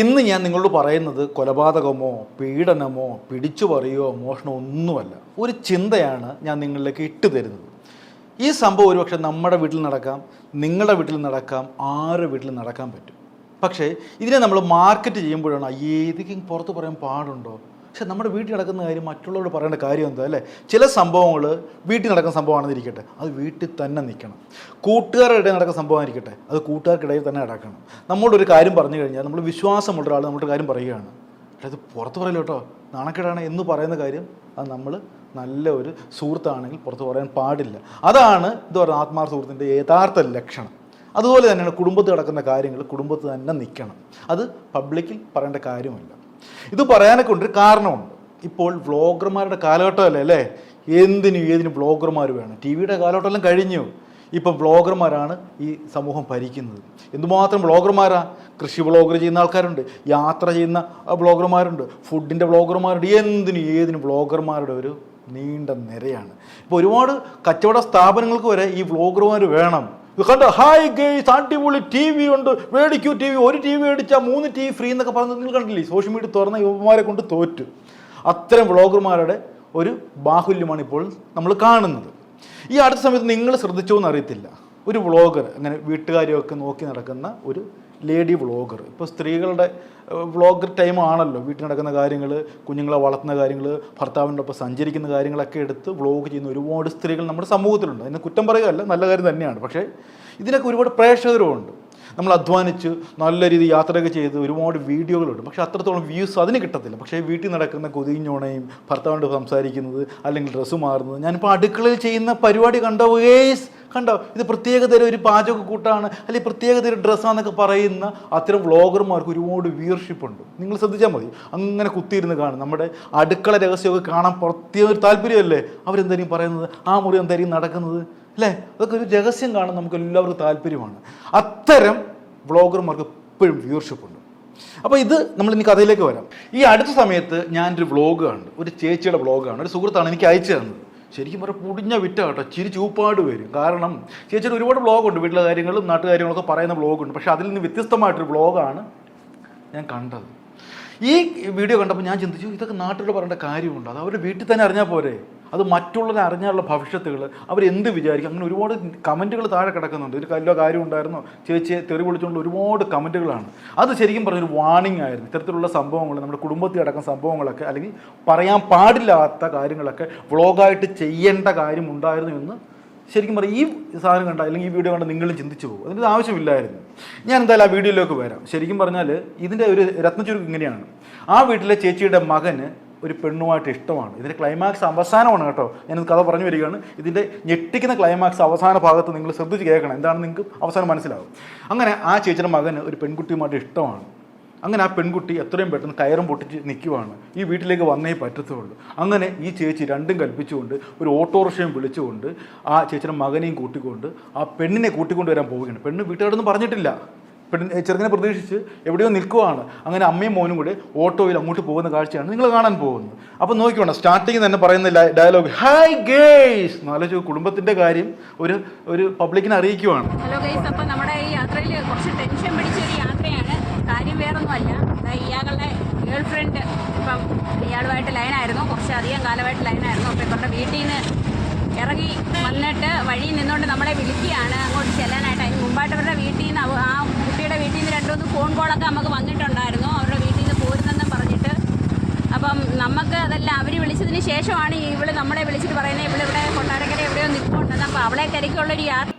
ഇന്ന് ഞാൻ നിങ്ങളോട് പറയുന്നത് കൊലപാതകമോ പീഡനമോ പിടിച്ചുപറിയോ മോഷണമോ ഒന്നുമല്ല. ഒരു ചിന്തയാണ് ഞാൻ നിങ്ങളിലേക്ക് ഇട്ടു തരുന്നത്. ഈ സംഭവം ഒരുപക്ഷെ നമ്മുടെ വീട്ടിൽ നടക്കാം നിങ്ങളുടെ വീട്ടിൽ നടക്കാം ആരുടെ വീട്ടിൽ നടക്കാൻ പറ്റും. പക്ഷേ ഇതിനെ നമ്മൾ മാർക്കറ്റ് ചെയ്യുമ്പോഴാണ് ഏതെങ്കിലും പുറത്ത് പറയാൻ പാടുണ്ടോ? പക്ഷെ നമ്മുടെ വീട്ടിൽ നടക്കുന്ന കാര്യം മറ്റുള്ളവരോട് പറയേണ്ട കാര്യം എന്താ അല്ലേ? ചില സംഭവങ്ങൾ വീട്ടിൽ നടക്കുന്ന സംഭവമാണെന്നിരിക്കട്ടെ അത് വീട്ടിൽ തന്നെ നിൽക്കണം. കൂട്ടുകാരുടെ ഇടയിൽ നടക്കുന്ന സംഭവമായിരിക്കട്ടെ അത് കൂട്ടുകാർക്കിടയിൽ തന്നെ നടക്കണം നമ്മളൊരു കാര്യം പറഞ്ഞു കഴിഞ്ഞാൽ നമ്മൾ വിശ്വാസമുള്ള ഒരാൾ നമ്മളൊരു കാര്യം പറയുകയാണ്. ഇത് പുറത്ത് പറയില്ല കേട്ടോ. നാണക്കേടാണ് എന്ന് പറയുന്ന കാര്യം അത് നമ്മൾ നല്ല ഒരു സുഹൃത്താണെങ്കിൽ പുറത്ത് പറയാൻ പാടില്ല. അതാണ് ഇത് പറയുന്ന ആത്മാർ സുഹൃത്തിന്റെ യഥാർത്ഥ ലക്ഷണം. അതുപോലെ തന്നെയാണ് കുടുംബത്തിൽ നടക്കുന്ന കാര്യങ്ങൾ കുടുംബത്ത് തന്നെ നിൽക്കണം. അത് പബ്ലിക്കിൽ പറയേണ്ട കാര്യമല്ല. ഇത് പറയാനൊക്കെ ഉണ്ട് ഒരു കാരണമുണ്ട്. ഇപ്പോൾ വ്ളോഗർമാരുടെ കാലഘട്ടമല്ലേ അല്ലേ? എന്തിനും ഏതിനും വ്ളോഗർമാർ വേണം? ടി വിയുടെ കാലഘട്ടമെല്ലാം കഴിഞ്ഞു. ഇപ്പം വ്ളോഗർമാരാണ് ഈ സമൂഹം ഭരിക്കുന്നത്. എന്തുമാത്രം വ്ളോഗർമാരാ കൃഷി വ്ളോഗർ ചെയ്യുന്ന ആൾക്കാരുണ്ട് യാത്ര ചെയ്യുന്ന വ്ളോഗർമാരുണ്ട് ഫുഡിന്റെ വ്ളോഗർമാരുണ്ട് എന്തിനും ഏതിനും വ്ളോഗർമാരുടെ ഒരു നീണ്ട നിരയാണ്. ഇപ്പോൾ ഒരുപാട് കച്ചവട സ്ഥാപനങ്ങൾക്ക് വരെ ഈ വ്ളോഗർമാർ വേണം. കണ്ടോ? ഹായ് ഗെയ്സ് അടിപൊളി ടി വി ഉണ്ട്. മേടിക്കൂ ടി വി ഒരു ടി വി മേടിച്ചാൽ മൂന്ന് ടി വി ഫ്രീ എന്നൊക്കെ പറഞ്ഞത് നിങ്ങൾ കണ്ടില്ലേ? സോഷ്യൽ മീഡിയ തുറന്ന യുവമാരെ കൊണ്ട് തോറ്റു. അത്തരം വ്ളോഗർമാരുടെ ഒരു ബാഹുല്യമാണ് ഇപ്പോൾ നമ്മൾ കാണുന്നത്. ഈ അടുത്ത സമയത്ത് നിങ്ങൾ ശ്രദ്ധിച്ചോ എന്ന് അറിയത്തില്ല. ഒരു വ്ളോഗർ അങ്ങനെ വീട്ടുകാരെയൊക്കെ നോക്കി നടക്കുന്ന ഒരു ലേഡി വ്ളോഗർ. ഇപ്പോൾ സ്ത്രീകളുടെ വ്ളോഗർ ടൈം ആണല്ലോ. വീട്ടിൽ നടക്കുന്ന കാര്യങ്ങൾ കുഞ്ഞുങ്ങളെ വളർത്തുന്ന കാര്യങ്ങൾ ഭർത്താവിന്റെ ഒപ്പം സഞ്ചരിക്കുന്ന കാര്യങ്ങളൊക്കെ എടുത്ത് വ്ളോഗ് ചെയ്യുന്ന ഒരുപാട് സ്ത്രീകൾ നമ്മുടെ സമൂഹത്തിലുണ്ട്. അതിന് കുറ്റം പറയുകയല്ല നല്ല കാര്യം തന്നെയാണ്. പക്ഷേ ഇതിനൊക്കെ ഒരുപാട് പ്രേക്ഷകരുമുണ്ട്. നമ്മൾ അധ്വാനിച്ച് നല്ല രീതിയിൽ യാത്രയൊക്കെ ചെയ്ത് ഒരുപാട് വീഡിയോകളുണ്ട്. പക്ഷേ അത്രത്തോളം വ്യൂസ് അതിന് കിട്ടത്തില്ല. പക്ഷേ വീട്ടിൽ നടക്കുന്ന കൊതിഞ്ഞോണയും ഭർത്താവിന്റെ സംസാരിക്കുന്നത് അല്ലെങ്കിൽ ഡ്രസ്സ് മാറുന്നത് ഞാനിപ്പോൾ അടുക്കളയിൽ ചെയ്യുന്ന പരിപാടി കണ്ടോ? വേസ് കണ്ടോ? ഇത് പ്രത്യേകതരം ഒരു പാചക കൂട്ടാണ്. അല്ലെങ്കിൽ പ്രത്യേകതരം ഡ്രസ്സാന്നൊക്കെ പറയുന്ന അത്തരം വ്ളോഗർമാർക്ക് ഒരുപാട് വ്യൂർഷിപ്പ് ഉണ്ട്. നിങ്ങൾ ശ്രദ്ധിച്ചാൽ മതി. അങ്ങനെ കുത്തിയിരുന്ന് കാണും. നമ്മുടെ അടുക്കള രഹസ്യമൊക്കെ കാണാൻ പ്രത്യേക ഒരു താല്പര്യമല്ലേ? അവരെന്തായിരിക്കും പറയുന്നത്? ആ മുറി എന്തായിരിക്കും നടക്കുന്നത്? അല്ലേ? അതൊക്കെ ഒരു രഹസ്യം കാണാൻ നമുക്ക് എല്ലാവർക്കും താല്പര്യമാണ്. അത്തരം വ്ളോഗർമാർക്ക് എപ്പോഴും വ്യൂവർഷിപ്പ് ഉണ്ട്. അപ്പോൾ ഇത് നമ്മൾ ഇനി കഥയിലേക്ക് വരാം. ഈ അടുത്ത സമയത്ത് ഞാനൊരു വ്ളോഗ് കണ്ടു ഒരു ചേച്ചിയുടെ വ്ളോഗാണ് ഒരു സുഹൃത്താണ് എനിക്ക് അയച്ചു തന്നത്. ശരിക്കും പറഞ്ഞാൽ പുടിഞ്ഞ വിറ്റ കേട്ടോ ചിരി ചൂപ്പാട് വരും. കാരണം ചേച്ചിയുടെ ഒരുപാട് ബ്ലോഗുണ്ട് വീട്ടിലെ കാര്യങ്ങളും നാട്ടുകാര്യങ്ങളൊക്കെ പറയുന്ന ബ്ലോഗുണ്ട് പക്ഷേ അതിൽ നിന്ന് വ്യത്യസ്തമായിട്ടൊരു ബ്ലോഗാണ് ഞാൻ കണ്ടത്. ഈ വീഡിയോ കണ്ടപ്പോൾ ഞാൻ ചിന്തിച്ചു ഇതൊക്കെ നാട്ടിലൂടെ പറയേണ്ട കാര്യമുണ്ട്? അത് അവരുടെ വീട്ടിൽ തന്നെ അറിഞ്ഞാൽ പോരെ. അത് മറ്റുള്ളവരെ അറിഞ്ഞാലുള്ള ഭവിഷ്യത്തുകൾ അവരെന്ത് വിചാരിക്കും? അങ്ങനെ ഒരുപാട് കമന്റുകൾ താഴെ കിടക്കുന്നുണ്ട്. ഒരു കല്ലോ കാര്യം ഉണ്ടായിരുന്നോ? ചേച്ചിയെ തെറി വിളിച്ചുകൊണ്ട് ഒരുപാട് കമന്റുകളാണ് അത് ശരിക്കും പറഞ്ഞൊരു വാണിംഗ് ആയിരുന്നു. ഇത്തരത്തിലുള്ള സംഭവങ്ങൾ നമ്മുടെ കുടുംബത്തിൽ അടക്കം സംഭവങ്ങളൊക്കെ അല്ലെങ്കിൽ പറയാൻ പാടില്ലാത്ത കാര്യങ്ങളൊക്കെ വ്ളോഗായിട്ട് ചെയ്യേണ്ട കാര്യം ഉണ്ടായിരുന്നു എന്ന് ശരിക്കും പറയും ഈ സാധനം കണ്ട അല്ലെങ്കിൽ ഈ വീഡിയോ കണ്ട നിങ്ങളും ചിന്തിച്ചു പോകും. അതിന്റെ ആവശ്യമില്ലായിരുന്നു. ഞാൻ എന്തായാലും ആ വീഡിയോയിലേക്ക് വരാം. ശരിക്കും പറഞ്ഞാൽ ഇതിന്റെ ഒരു രത്നച്ചുരുക്ക് ഇങ്ങനെയാണ്. ആ വീട്ടിലെ ചേച്ചിയുടെ മകന് ഒരു പെണ്ണുമായിട്ട് ഇഷ്ടമാണ്. ഇതിന്റെ ക്ലൈമാക്സ് അവസാനമാണ് കേട്ടോ. ഞാനിത് കഥ പറഞ്ഞു വരികയാണ് ഇതിന്റെ ഞെട്ടിക്കുന്ന ക്ലൈമാക്സ് അവസാന ഭാഗത്ത് നിങ്ങൾ ശ്രദ്ധിച്ച് കേൾക്കണം. എന്താണ് നിങ്ങൾക്ക് അവസാനം മനസ്സിലാവും. അങ്ങനെ ആ ചേച്ചിയുടെ മകന് ഒരു പെൺകുട്ടിയുമായിട്ട് ഇഷ്ടമാണ്. അങ്ങനെ ആ പെൺകുട്ടി എത്രയും പെട്ടെന്ന് കയറും പൊട്ടിച്ച് നിൽക്കുവാണ് ഈ വീട്ടിലേക്ക് വന്നേ പറ്റത്തുള്ളൂ. അങ്ങനെ ഈ ചേച്ചി രണ്ടും കൽപ്പിച്ചുകൊണ്ട് ഒരു ഓട്ടോറിക്ഷയും വിളിച്ചുകൊണ്ട് ആ ചേച്ചിയുടെ മകനെയും കൂട്ടിക്കൊണ്ട് ആ പെണ്ണിനെ കൂട്ടിക്കൊണ്ട് വരാൻ പോവുകയാണ്. പെണ്ണ് വീട്ടുകാരൊന്നും പറഞ്ഞിട്ടില്ല. പെണ്ണ് ചെറുക്കനെ പ്രതീക്ഷിച്ച് എവിടെയോ നിൽക്കുവാണ്. അങ്ങനെ അമ്മയും മോനും കൂടെ ഓട്ടോയിൽ അങ്ങോട്ട് പോകുന്ന കാഴ്ചയാണ് നിങ്ങൾ കാണാൻ പോകുന്നത്. അപ്പം നോക്കിക്കോണം സ്റ്റാർട്ടിങ് തന്നെ പറയുന്ന ഡയലോഗ് ഹായ് ഗേയ്സ് നാലോചിച്ച് കുടുംബത്തിന്റെ കാര്യം ഒരു ഒരു പബ്ലിക്കിനെ അറിയിക്കുവാണ്. ഹലോ ഗൈസ് അപ്പോൾ നമ്മുടെ ഈ യാത്രയിൽ കുറച്ച് ടെൻഷൻ പിടിച്ച ഒരു യാത്രയാണ്. കാര്യം വേറൊന്നുമല്ല. ഇയാളുടെ ഗേൾ ഫ്രണ്ട് ഇപ്പം ഇയാളുമായിട്ട് ലൈനായിരുന്നു കുറച്ച് അധികം കാലമായിട്ട് ലൈനായിരുന്നു അപ്പോൾ ഇവരുടെ വീട്ടിൽ നിന്ന് ഇറങ്ങി വന്നിട്ട് വഴിയിൽ നിന്നുകൊണ്ട് നമ്മളെ വിളിക്കുകയാണ്. അങ്ങോട്ട് ചെല്ലാനായിട്ട് അതിന് മുമ്പായിട്ട് ഇവരുടെ വീട്ടിൽ നിന്ന് ആ രണ്ടുമൂന്ന് ഫോൺ കോളൊക്കെ നമുക്ക് വന്നിട്ടുണ്ടായിരുന്നു. അവരുടെ വീട്ടിൽ നിന്ന് പോരുന്നെന്നും പറഞ്ഞിട്ട്. അപ്പം നമുക്ക് അതല്ല അവർ വിളിച്ചതിന് ശേഷമാണ് ഇവൾ നമ്മളെ വിളിച്ചിട്ട് പറയുന്നത് ഇവിടെ കൊട്ടാരക്കര എവിടെയോ നിൽപ്പുണ്ടെന്ന് അപ്പോൾ അവളെ തിരക്കുള്ളൊരു യാത്ര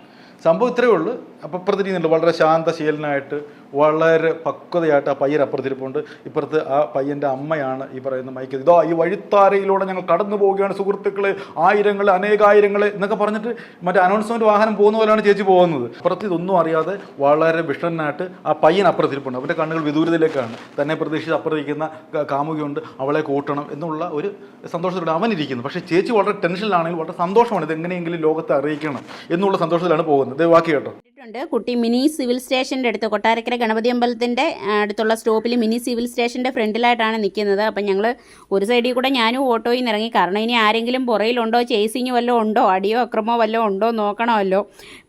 സംഭവം ഇത്രയേ ഉള്ളൂ. അപ്പം അപ്പുറത്തിരിക്കുന്നുണ്ട്. വളരെ ശാന്തശീലനായിട്ട് വളരെ പക്വതയായിട്ട് ആ പയ്യൻ അപ്പുറത്തിരിപ്പുണ്ട്. ഇപ്പുറത്ത് ആ പയ്യന്റെ അമ്മയാണ് ഈ പറയുന്ന മൈക്ക്. ഇതോ ഈ വഴിത്താരയിലൂടെ ഞങ്ങൾ കടന്നു പോവുകയാണ് സുഹൃത്തുക്കളെ. ആയിരങ്ങൾ അനേകായിരങ്ങൾ എന്നൊക്കെ പറഞ്ഞിട്ട് മറ്റേ അനൗൺസ്മെന്റ് വാഹനം പോകുന്ന പോലെയാണ് ചേച്ചി പോകുന്നത്. അപ്പുറത്ത് ഇതൊന്നും അറിയാതെ വളരെ വിഷണ്ണനായിട്ട് ആ പയ്യൻ അപ്പുറത്തിരിപ്പുണ്ട്. അവന്റെ കണ്ണുകൾ വിദൂരതയിലേക്കാണ്. തന്നെ പ്രതീക്ഷിച്ച് അപ്പുറത്തിരിക്കുന്ന കാമുകയുണ്ട്. അവളെ കൂട്ടണം എന്നുള്ള ഒരു സന്തോഷത്തിലൂടെ അവനിരിക്കുന്നു. പക്ഷേ ചേച്ചി വളരെ ടെൻഷനിലാണെങ്കിൽ വളരെ സന്തോഷമാണ്. ഇത് എങ്ങനെയെങ്കിലും ലോകത്തെ അറിയിക്കണം എന്നുള്ള സന്തോഷത്തിലാണ് പോകുന്നത്. ബാക്കി കേട്ടോ. ഉണ്ട് കുട്ടി മിനി സിവിൽ സ്റ്റേഷന്റെ അടുത്ത് കൊട്ടാരക്കര ഗണപതി അമ്പലത്തിന്റെ അടുത്തുള്ള സ്റ്റോപ്പിൽ മിനി സിവിൽ സ്റ്റേഷന്റെ ഫ്രണ്ടിലായിട്ടാണ് നിൽക്കുന്നത് അപ്പം ഞങ്ങൾ ഒരു സൈഡിൽ കൂടെ ഞാനും ഓട്ടോയിൽ നിന്ന് ഇറങ്ങി. കാരണം ഇനി ആരെങ്കിലും പുറയിലുണ്ടോ ചേസിങ് വല്ലതും ഉണ്ടോ അടിയോ അക്രമോ വല്ലതും ഉണ്ടോ നോക്കണമല്ലോ.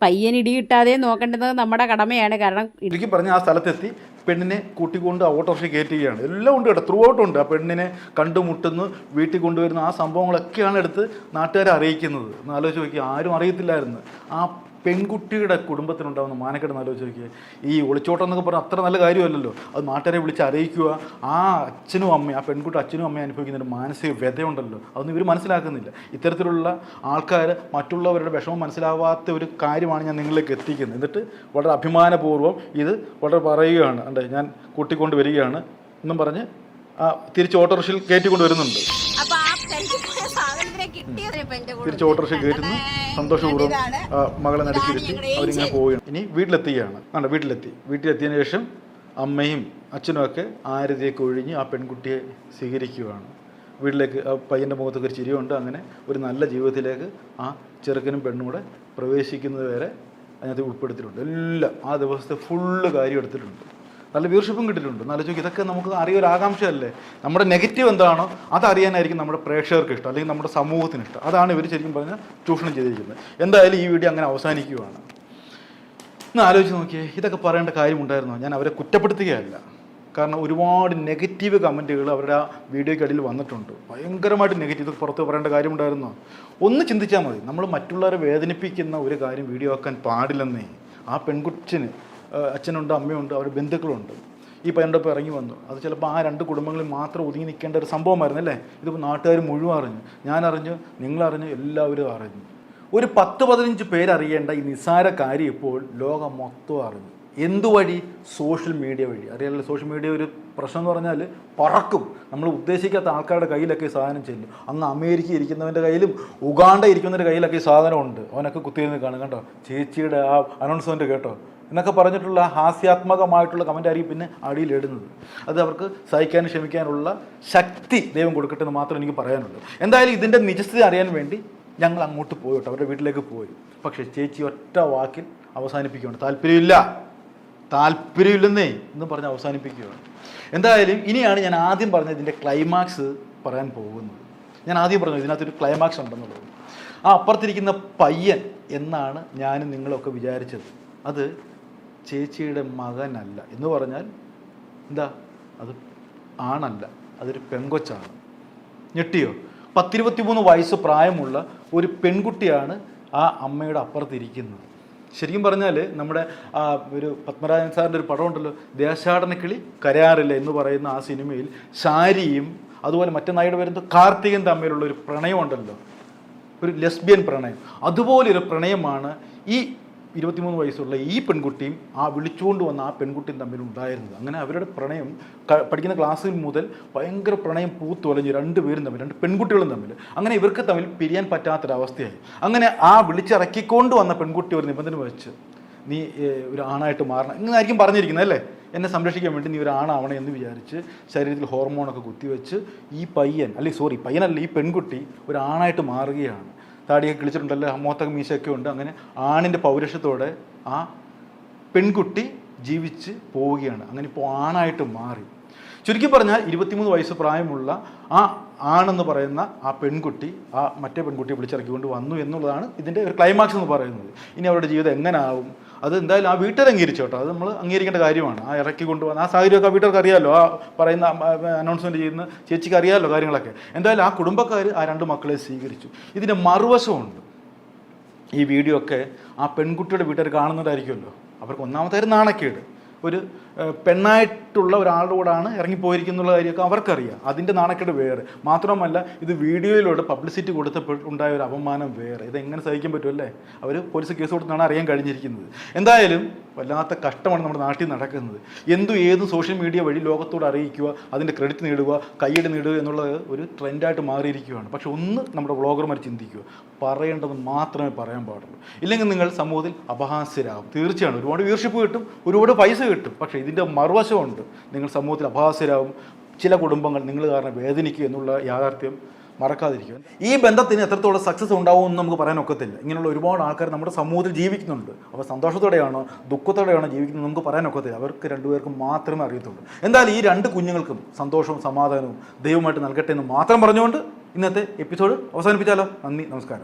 പയ്യൻ ഇടി കിട്ടാതെ നോക്കേണ്ടത് നമ്മുടെ കടമയാണ്. കാരണം ഇടുക്കി പറഞ്ഞ ആ സ്ഥലത്തെത്തി പെണ്ണിനെ കൂട്ടിക്കൊണ്ട് ഓട്ടോറിക്ഷ കയറ്റുകയാണ്. എല്ലാം ഉണ്ട് കേട്ടോ. ത്രൂ ഔട്ട് ഉണ്ട്. ആ പെണ്ണിനെ കണ്ടുമുട്ടുന്നു വീട്ടിൽ കൊണ്ടുവരുന്ന. ആ സംഭവങ്ങളൊക്കെയാണ് എടുത്ത് നാട്ടുകാരെ അറിയിക്കുന്നത്. എന്നാലോചിച്ച് നോക്കി ആരും അറിയത്തില്ലായിരുന്നു. ആ പെൺകുട്ടിയുടെ കുടുംബത്തിനുണ്ടാകുന്ന മാനക്കേട് ആലോചിച്ച് നോക്കിയാൽ ഈ ഒളിച്ചോട്ടം എന്നൊക്കെ പറഞ്ഞാൽ അത്ര നല്ല കാര്യമല്ലല്ലോ. അത് നാട്ടുകാരെ വിളിച്ച് അറിയിക്കുക. ആ അച്ഛനും അമ്മയും ആ പെൺകുട്ടി അച്ഛനും അമ്മയും അനുഭവിക്കുന്ന ഒരു മാനസിക വ്യതയുണ്ടല്ലോ അതൊന്നും ഇവർ മനസ്സിലാക്കുന്നില്ല. ഇത്തരത്തിലുള്ള ആൾക്കാർ മറ്റുള്ളവരുടെ വിഷമം മനസ്സിലാവാത്ത ഒരു കാര്യമാണ് ഞാൻ നിങ്ങളിലേക്ക് എത്തിക്കുന്നത്. എന്നിട്ട് വളരെ അഭിമാനപൂർവം ഇത് വളരെ പറയുകയാണ്. അല്ലേ ഞാൻ കൂട്ടിക്കൊണ്ട് വരികയാണ്. എന്നും പറഞ്ഞ് തിരിച്ച് ഓട്ടോറിക്ഷയിൽ കയറ്റിക്കൊണ്ട് വരുന്നുണ്ട് തിരിച്ച് ഓട്ടോറിക്ഷ കയറ്റുന്നു. സന്തോഷപൂർവം മകളെ നടുക്കിരുത്തി അവരിങ്ങനെ പോവുകയാണ്. ഇനി വീട്ടിലെത്തുകയാണ് ആണ് വീട്ടിലെത്തി. വീട്ടിലെത്തിയതിന് ശേഷം അമ്മയും അച്ഛനും ഒക്കെ ആരതിയൊക്കെ ഒഴിഞ്ഞ് ആ പെൺകുട്ടിയെ സ്വീകരിക്കുകയാണ് വീട്ടിലേക്ക് ആ പയ്യന്റെ മുഖത്തൊക്കെ ഒരു ചിരിയുണ്ട്. അങ്ങനെ ഒരു നല്ല ജീവിതത്തിലേക്ക് ആ ചെറുക്കനും പെണ്ണും കൂടെ പ്രവേശിക്കുന്നത് വരെ അതിനകത്ത് ഉൾപ്പെടുത്തിയിട്ടുണ്ട്. എല്ലാം ആ ദിവസത്തെ ഫുള്ള് കാര്യം എടുത്തിട്ടുണ്ട്. നല്ല വ്യൂർഷിപ്പും കിട്ടിയിട്ടുണ്ട്. നല്ല ചോദിക്കും ഇതൊക്കെ നമുക്ക് അറിയൊരു ആകാംക്ഷയല്ലേ നമ്മുടെ നെഗറ്റീവ് എന്താണോ അതറിയാനായിരിക്കും നമ്മുടെ പ്രേക്ഷകർക്ക് ഇഷ്ടം അല്ലെങ്കിൽ നമ്മുടെ സമൂഹത്തിന് ഇഷ്ടം. അതാണ് ഇവർ ശരിക്കും പറഞ്ഞാൽ ചൂഷണം ചെയ്തിരിക്കുന്നത്. എന്തായാലും ഈ വീഡിയോ അങ്ങനെ അവസാനിക്കുകയാണ്. ഒന്ന് ആലോചിച്ച് നോക്കിയേ ഇതൊക്കെ പറയേണ്ട കാര്യമുണ്ടായിരുന്നോ? ഞാൻ അവരെ കുറ്റപ്പെടുത്തുകയല്ല. കാരണം ഒരുപാട് നെഗറ്റീവ് കമന്റുകൾ അവരുടെ ആ വീഡിയോയ്ക്കിടയിൽ വന്നിട്ടുണ്ട്. ഭയങ്കരമായിട്ട് നെഗറ്റീവ് പുറത്ത് പറയേണ്ട കാര്യമുണ്ടായിരുന്നോ? ഒന്ന് ചിന്തിച്ചാൽ മതി. നമ്മൾ മറ്റുള്ളവരെ വേദനിപ്പിക്കുന്ന ഒരു കാര്യം വീഡിയോ ആക്കാൻ പാടില്ലെന്നേ ആ പെൺകുച്ചിന് ഏഹ് അച്ഛനുണ്ട് അമ്മയുണ്ട് അവർ ബന്ധുക്കളുണ്ട്. ഈ പയ്യന്റെ ഒപ്പം ഇറങ്ങി വന്നു. അത് ചിലപ്പോൾ ആ രണ്ട് കുടുംബങ്ങളിൽ മാത്രം ഒതുങ്ങി നിൽക്കേണ്ട ഒരു സംഭവമായിരുന്നു അല്ലേ? ഇതിപ്പോൾ നാട്ടുകാർ മുഴുവൻ അറിഞ്ഞു. ഞാൻ അറിഞ്ഞു നിങ്ങളറിഞ്ഞു എല്ലാവരും അറിഞ്ഞു. ഒരു പത്ത് പതിനഞ്ച് പേരറിയേണ്ട ഈ നിസ്സാര കാര്യം ഇപ്പോൾ ലോകം മൊത്തം അറിഞ്ഞു. എന്തുവഴി? സോഷ്യൽ മീഡിയ വഴി. അറിയാലോ സോഷ്യൽ മീഡിയ ഒരു പ്രശ്നം എന്ന് പറഞ്ഞാൽ പറക്കും. നമ്മൾ ഉദ്ദേശിക്കാത്ത ആൾക്കാരുടെ കയ്യിലൊക്കെ സാധനം ചെല്ലും. അങ്ങ് അമേരിക്ക ഇരിക്കുന്നവന്റെ കയ്യിലും ഉഗാണ്ട ഇരിക്കുന്നവന്റെ കയ്യിലൊക്കെ സാധനം ഉണ്ട്. അവനൊക്കെ കുത്തിയിരുന്ന് കാണും. കേട്ടോ ചേച്ചിയുടെ ആ അനൗൺസ്മെന്റ് കേട്ടോ? എന്നൊക്കെ പറഞ്ഞിട്ടുള്ള ഹാസ്യാത്മകമായിട്ടുള്ള കമന്റ് ആയിരിക്കും പിന്നെ അടിയിൽ ഇടുന്നത്. അത് അവർക്ക് സഹിക്കാനും ക്ഷമിക്കാനുള്ള ശക്തി ദൈവം കൊടുക്കട്ടെ എന്ന് മാത്രമേ എനിക്ക് പറയാനുള്ളൂ എന്തായാലും ഇതിന്റെ നിജസ്ഥിതി അറിയാൻ വേണ്ടി ഞങ്ങൾ അങ്ങോട്ട് പോയി കേട്ടോ. അവരുടെ വീട്ടിലേക്ക് പോയി. പക്ഷേ ചേച്ചി ഒറ്റ വാക്കിൽ അവസാനിപ്പിക്കുകയാണ്. താല്പര്യമില്ല. താല്പര്യമില്ലെന്നേ എന്ന് പറഞ്ഞ് അവസാനിപ്പിക്കുകയാണ്. എന്തായാലും ഇനിയാണ് ഞാൻ ആദ്യം പറഞ്ഞത് ഇതിന്റെ ക്ലൈമാക്സ് പറയാൻ പോകുന്നത്. ഞാൻ ആദ്യം പറഞ്ഞു ഇതിനകത്തൊരു ക്ലൈമാക്സ് ഉണ്ടെന്നുള്ളത്. ആ അപ്പുറത്തിരിക്കുന്ന പയ്യൻ എന്നാണ് ഞാനും നിങ്ങളൊക്കെ വിചാരിച്ചത്. അത് ചേച്ചിയുടെ മകനല്ല. എന്ന് പറഞ്ഞാൽ എന്താ? അത് ആണല്ല. അതൊരു പെങ്കൊച്ചാണ്. ഞെട്ടിയോ? പത്തിരുപത്തിമൂന്ന് വയസ്സ് പ്രായമുള്ള ഒരു പെൺകുട്ടിയാണ് ആ അമ്മയുടെ അപ്പുറത്തിരിക്കുന്നത്. ശരിക്കും പറഞ്ഞാൽ നമ്മുടെ ആ ഒരു പത്മരാജൻ സാറിന്റെ ഒരു പടമുണ്ടല്ലോ ദേശാടന കിളി കരയാറില്ല എന്ന് പറയുന്ന ആ സിനിമയിൽ ശാരിയും അതുപോലെ മറ്റേ വരുന്ന കാർത്തികൻ തമ്മിലുള്ള ഒരു പ്രണയമുണ്ടല്ലോ. ഒരു ലെസ്ബിയൻ പ്രണയം. അതുപോലൊരു പ്രണയമാണ് ഈ ഇരുപത്തിമൂന്ന് വയസ്സുള്ള ഈ പെൺകുട്ടിയും ആ വിളിച്ചുകൊണ്ട് വന്ന ആ പെൺകുട്ടിയും തമ്മിൽ ഉണ്ടായിരുന്നത് അങ്ങനെ അവരുടെ പ്രണയം പഠിക്കുന്ന ക്ലാസ്സിൽ മുതൽ ഭയങ്കര പ്രണയം പൂത്തുലഞ്ഞു രണ്ടുപേരും തമ്മിൽ രണ്ട് പെൺകുട്ടികളും തമ്മിൽ. അങ്ങനെ ഇവർക്ക് തമ്മിൽ പിരിയാൻ പറ്റാത്തൊരവസ്ഥയായി. അങ്ങനെ ആ വിളിച്ചിറക്കിക്കൊണ്ട് വന്ന പെൺകുട്ടി ഒരു നിബന്ധന വെച്ച് നീ ഒരു ആണായിട്ട് മാറണം. ഇങ്ങനായിരിക്കും പറഞ്ഞിരിക്കുന്നത് അല്ലേ? എന്നെ സംരക്ഷിക്കാൻ വേണ്ടി നീ ഒരു ആണാവണേ എന്ന് വിചാരിച്ച് ശരീരത്തിൽ ഹോർമോണൊക്കെ കുത്തിവെച്ച് ഈ പയ്യൻ അല്ലെങ്കിൽ സോറി പയ്യനല്ല ഈ പെൺകുട്ടി ഒരു ആണായിട്ട് മാറുകയാണ്. താടിയൊക്കെ കിളിച്ചിട്ടുണ്ടല്ലോ മോത്തൊക്കെ മീശയൊക്കെ ഉണ്ട്. അങ്ങനെ ആണിന്റെ പൗരുഷത്തോടെ ആ പെൺകുട്ടി ജീവിച്ച് പോവുകയാണ്. അങ്ങനെ ഇപ്പോൾ ആണായിട്ട് മാറി. ചുരുക്കി പറഞ്ഞാൽ ഇരുപത്തിമൂന്ന് വയസ്സ് പ്രായമുള്ള ആ ആണെന്ന് പറയുന്ന ആ പെൺകുട്ടി ആ മറ്റേ പെൺകുട്ടിയെ വിളിച്ചിറക്കിക്കൊണ്ട് വന്നു എന്നുള്ളതാണ് ഇതിന്റെ ഒരു ക്ലൈമാക്സ് എന്ന് പറയുന്നത്. ഇനി അവരുടെ ജീവിതം എങ്ങനെ ആവും അത് എന്തായാലും ആ വീട്ടുകാർ അംഗീകരിച്ചു കേട്ടോ. അത് നമ്മൾ അംഗീകരിക്കേണ്ട കാര്യമാണ്. ആ ഇറക്കി കൊണ്ടുവന്ന ആ സാഹചര്യമൊക്കെ വീട്ടുകാർക്ക് അറിയാമല്ലോ ആ പറയുന്ന അനൗൺസ്മെന്റ് ചെയ്യുന്ന ചേച്ചിക്ക് അറിയാമല്ലോ കാര്യങ്ങളൊക്കെ. എന്തായാലും ആ കുടുംബക്കാർ ആ രണ്ട് മക്കളെ സ്വീകരിച്ചു. ഇതിന്റെ മറുവശമുണ്ട്. ഈ വീഡിയോ ഒക്കെ ആ പെൺകുട്ടിയുടെ വീട്ടുകാർ കാണുന്നതായിരിക്കുമല്ലോ. അവർക്ക് ഒന്നാമത്തെ ഒരു നാണക്കേട്. ഒരു പെണ്ണായിട്ടുള്ള ഒരാളുടെ കൂടാണ് ഇറങ്ങിപ്പോയിരിക്കുന്നുള്ള കാര്യമൊക്കെ അവർക്കറിയാം. അതിന്റെ നാണക്കേട് വേറെ. മാത്രമല്ല ഇത് വീഡിയോയിലൂടെ പബ്ലിസിറ്റി കൊടുത്തപ്പോൾ ഉണ്ടായ ഒരു അപമാനം വേറെ. ഇത് എങ്ങനെ സഹിക്കാൻ പറ്റുമല്ലേ അവർ പോലീസ് കേസ് കൊടുത്താണ് അറിയാൻ കഴിഞ്ഞിരിക്കുന്നത്. എന്തായാലും വല്ലാത്ത കഷ്ടമാണ് നമ്മുടെ നാട്ടിൽ നടക്കുന്നത്. എന്തു ഏതും സോഷ്യൽ മീഡിയ വഴി ലോകത്തോട് അറിയിക്കുക അതിന്റെ ക്രെഡിറ്റ് നേടുക കൈയ്യടി നേടുക എന്നുള്ളത് ഒരു ട്രെൻഡായിട്ട് മാറിയിരിക്കുകയാണ്. പക്ഷെ ഒന്ന് നമ്മുടെ വ്ളോഗർമാർ ചിന്തിക്കുക. പറയേണ്ടത് മാത്രമേ പറയാൻ പാടുള്ളൂ. ഇല്ലെങ്കിൽ നിങ്ങൾ സമൂഹത്തിൽ അപഹാസ്യരാകും. തീർച്ചയാണ് ഒരുപാട് വീർഷിപ്പ് കിട്ടും ഒരുപാട് പൈസ കിട്ടും. പക്ഷേ ഇതിന്റെ മറുവശമുണ്ട്. നിങ്ങൾ സമൂഹത്തിൽ അപഹാസ്യരാകും ചില കുടുംബങ്ങൾ നിങ്ങൾ കാരണം വേദനിക്കുക എന്നുള്ള യാഥാർത്ഥ്യം മറക്കാതിരിക്കും. ഈ ബന്ധത്തിന് എത്രത്തോളം സക്സസ് ഉണ്ടാവും എന്ന് നമുക്ക് പറയാൻ ഒക്കത്തില്ല. ഇങ്ങനെയുള്ള ഒരുപാട് ആൾക്കാർ നമ്മുടെ സമൂഹത്തിൽ ജീവിക്കുന്നുണ്ട്. അപ്പോൾ സന്തോഷത്തോടെയാണോ ദുഃഖത്തോടെയാണോ ജീവിക്കുന്നത് നമുക്ക് പറയാൻ ഒക്കത്തില്ല. അവർക്ക് രണ്ടുപേർക്കും മാത്രമേ അറിയത്തുള്ളൂ. എന്തായാലും ഈ രണ്ട് കുഞ്ഞുങ്ങൾക്കും സന്തോഷവും സമാധാനവും ദൈവമായിട്ട് നൽകട്ടെ എന്ന് മാത്രം പറഞ്ഞുകൊണ്ട് ഇന്നത്തെ എപ്പിസോഡ് അവസാനിപ്പിച്ചാലോ? നന്ദി നമസ്കാരം.